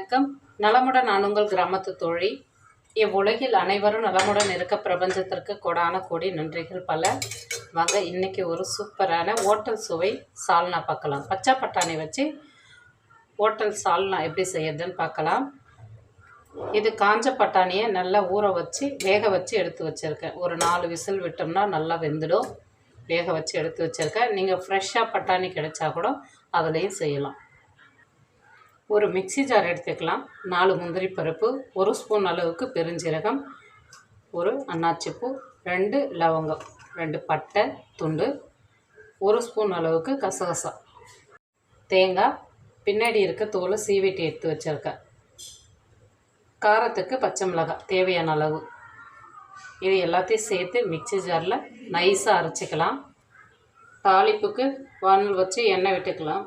வணக்கம். நலமுடன் நான் உங்கள் கிராமத்து தோழி. இவ்வுலகில் அனைவரும் நலமுடன் இருக்க பிரபஞ்சத்திற்கு கொடான கோடி நன்றிகள் பல. வாங்க இன்னைக்கு ஒரு சூப்பரான ஓட்டல் சுவை சால்னா பார்க்கலாம். பச்சை பட்டாணி வச்சு ஓட்டல் சால்னா எப்படி செய்யறதுன்னு பார்க்கலாம். இது காஞ்ச பட்டாணியை நல்லா ஊற வச்சு வேக வச்சு எடுத்து வச்சுருக்கேன். ஒரு நாலு விசில் விட்டோம்னா நல்லா வெந்துடும். வேக வச்சு எடுத்து வச்சுருக்கேன். நீங்கள் ஃப்ரெஷ்ஷாக பட்டாணி கிடைச்சா கூட அதுலேயும் செய்யலாம். ஒரு மிக்ஸி ஜார் எடுத்துக்கலாம். நாலு முந்திரி பருப்பு ஒரு ஸ்பூன் அளவுக்கு பெருஞ்சீரகம் ஒரு அன்னாச்சிப்பூ ரெண்டு லவங்கம் ரெண்டு பட்டை துண்டு ஒரு ஸ்பூன் அளவுக்கு கசகசா. தேங்காய் பின்னாடி இருக்க தோலை சீவிட்டு எடுத்து வச்சுருக்கேன். காரத்துக்கு பச்சை மிளகாய் தேவையான அளவு. இது எல்லாத்தையும் சேர்த்து மிக்ஸி ஜாரில் நைஸாக அரைச்சிக்கலாம். தாளிப்புக்கு வானல் வச்சு எண்ணெய் விட்டுக்கலாம்.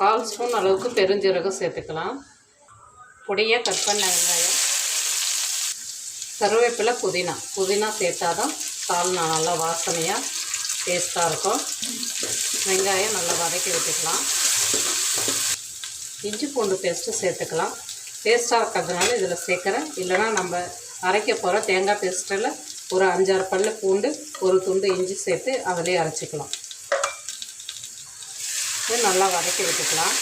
கால் ஸ்பூன் அளவுக்கு பெருஞ்சீரகம் சேர்த்துக்கலாம். பொடியாக கட் பண்ண வெங்காயம். கருவேப்பிலை புதினா. புதினா சேர்த்தாதான் சால்னா நல்லா வாசனையாக டேஸ்ட்டாக இருக்கும். வெங்காயம் நல்லா வதக்கி விட்டுக்கலாம். இஞ்சி பூண்டு பேஸ்ட்டு சேர்த்துக்கலாம். பேஸ்ட்டாக இருக்கிறதுனால இதில் சேர்க்குறேன். இல்லைனா நம்ம அரைக்க போகிற தேங்காய் பேஸ்ட்டில் ஒரு அஞ்சாறு பல்லு பூண்டு ஒரு துண்டு இஞ்சி சேர்த்து அதிலே அரைச்சிக்கலாம். இது நல்லா வதக்கி விட்டுக்கலாம்.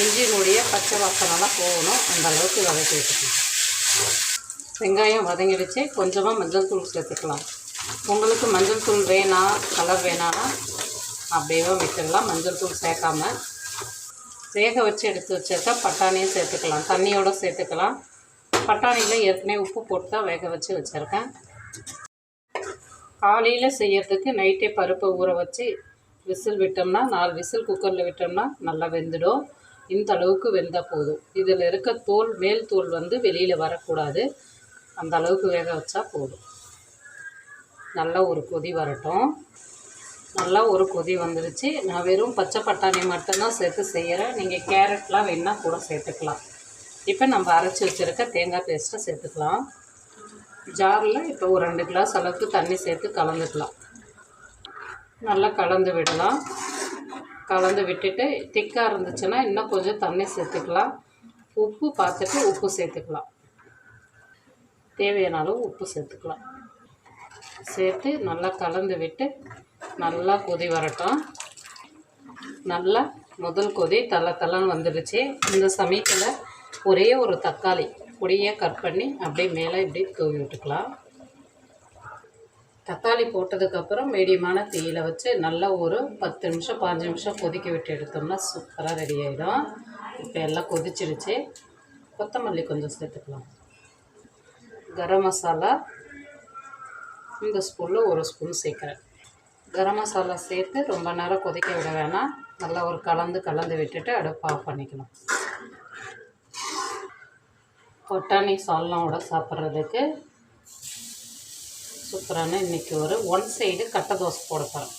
இஞ்சினுடைய பச்சை வாசனெல்லாம் போகணும். அந்த அளவுக்கு வதக்கி விட்டுக்கலாம். வெங்காயம் வதங்கிடுச்சு. கொஞ்சமாக மஞ்சள் தூள் சேர்த்துக்கலாம். உங்களுக்கு மஞ்சள் தூள் வேணாம் கலர் வேணான்னா அப்படியே விட்டுடலாம் மஞ்சள் தூள் சேர்க்காம வேக வச்சு எடுத்து வச்சிருக்க பட்டாணியும் சேர்த்துக்கலாம். தண்ணியோடு சேர்த்துக்கலாம். பட்டாணியில் ஏற்கனவே உப்பு போட்டு தான் வேக வச்சு வச்சுருக்கேன். காலையில் செய்கிறதுக்கு நைட்டே பருப்பை ஊற வச்சு விசில் விட்டோம்னா நாலு விசில் குக்கரில் விட்டோம்னா நல்லா வெந்துடும். இந்த அளவுக்கு வெந்தால் போதும். இதில் இருக்க தோல் மேல் தோல் வந்து வெளியில் வரக்கூடாது. அந்த அளவுக்கு வேக வச்சா போதும். நல்லா ஒரு கொதி வரட்டும். நல்லா ஒரு கொதி வந்துருச்சு. நான் வெறும் பச்சை பட்டாணி மட்டும்தான் சேர்த்து செய்கிறேன் நீங்கள் கேரட்லாம் வேணால் கூட சேர்த்துக்கலாம். இப்போ நம்ம அரைச்சி வச்சுருக்க தேங்காய் பேஸ்ட்டை சேர்த்துக்கலாம். ஜாரில் இப்போ ஒரு ரெண்டு கிளாஸ் அளவுக்கு தண்ணி சேர்த்து கலந்துக்கலாம். நல்லா கலந்து விடலாம். கலந்து விட்டுட்டு திக்காக இருந்துச்சுன்னா இன்னும் கொஞ்சம் தண்ணி சேர்த்துக்கலாம். உப்பு பார்த்துட்டு உப்பு சேர்த்துக்கலாம். தேவையான அளவு உப்பு சேர்த்துக்கலாம். சேர்த்து நல்லா கலந்து விட்டு நல்லா கொதி வரட்டும். நல்லா முதல் கொதி தலை தலைன்னு வந்துடுச்சு. இந்த சமயத்தில் ஒரே ஒரு தக்காளி பொடியாக கட் பண்ணி அப்படியே மேலே இப்படி தூவி விட்டுக்கலாம். தக்காளி போட்டதுக்கப்புறம் மீடியமான தீயில் வச்சு நல்லா ஒரு பத்து நிமிஷம் பாஞ்சு நிமிஷம் கொதிக்க விட்டு எடுத்தோம்னா சூப்பராக ரெடி ஆகிடும் இப்போ எல்லாம் கொதிச்சிருச்சு. கொத்தமல்லி கொஞ்சம் சேர்த்துக்கலாம். கரம் மசாலா இந்த ஸ்பூனில் ஒரு ஸ்பூன் சேர்க்குறேன். கரம் மசாலா சேர்த்து ரொம்ப நேரம் கொதிக்க விட வேணாம். நல்லா ஒரு கலந்து கலந்து விட்டுட்டு அடுப்பு ஆஃப் பண்ணிக்கலாம். பட்டாணி சால்னாவோட சாப்பிட்றதுக்கு சூப்பரான இன்றைக்கி ஒரு ஒன் சைடு கட்டை தோசை போட போகிறேன்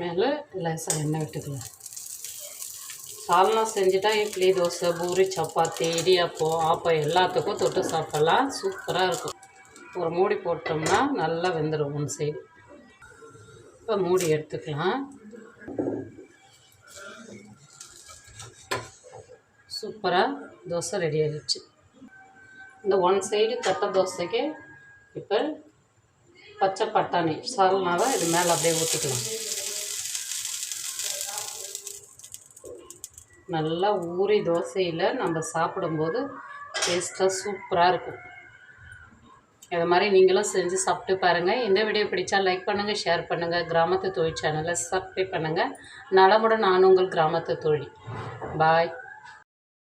மேலே லேசாக எண்ணெய் விட்டுக்கலாம் சால்னா செஞ்சுட்டா இட்லி தோசை பூரி சப்பாத்தி இடியாப்பம் ஆப்பம் எல்லாத்துக்கும் தொட்டு சாப்பிடலாம். சூப்பராக இருக்கும். ஒரு மூடி போட்டோம்னா நல்லா வெந்துடும் ஒன் சைடு இப்போ மூடி எடுத்துக்கலாம். சூப்பராக தோசை ரெடி ஆகிடுச்சு இந்த ஒன் சைடு தட்டை தோசைக்கு இப்போ பச்சை பட்டாணி சால்னாவை இது மேலே அப்படியே ஊற்றிக்கலாம் நல்லா ஊறி தோசையில் நம்ம சாப்பிடும்போது டேஸ்ட்டாக சூப்பராக இருக்கும். இது மாதிரி நீங்களும் செஞ்சு சாப்பிட்டு பாருங்கள் இந்த வீடியோ பிடிச்சா லைக் பண்ணுங்கள் ஷேர் பண்ணுங்கள் கிராமத்து தொழில் சேனலை சப்ஸ்கிரைப் பண்ணுங்கள் நலமுடன் நான் உங்கள் கிராமத்து தொழில். பாய்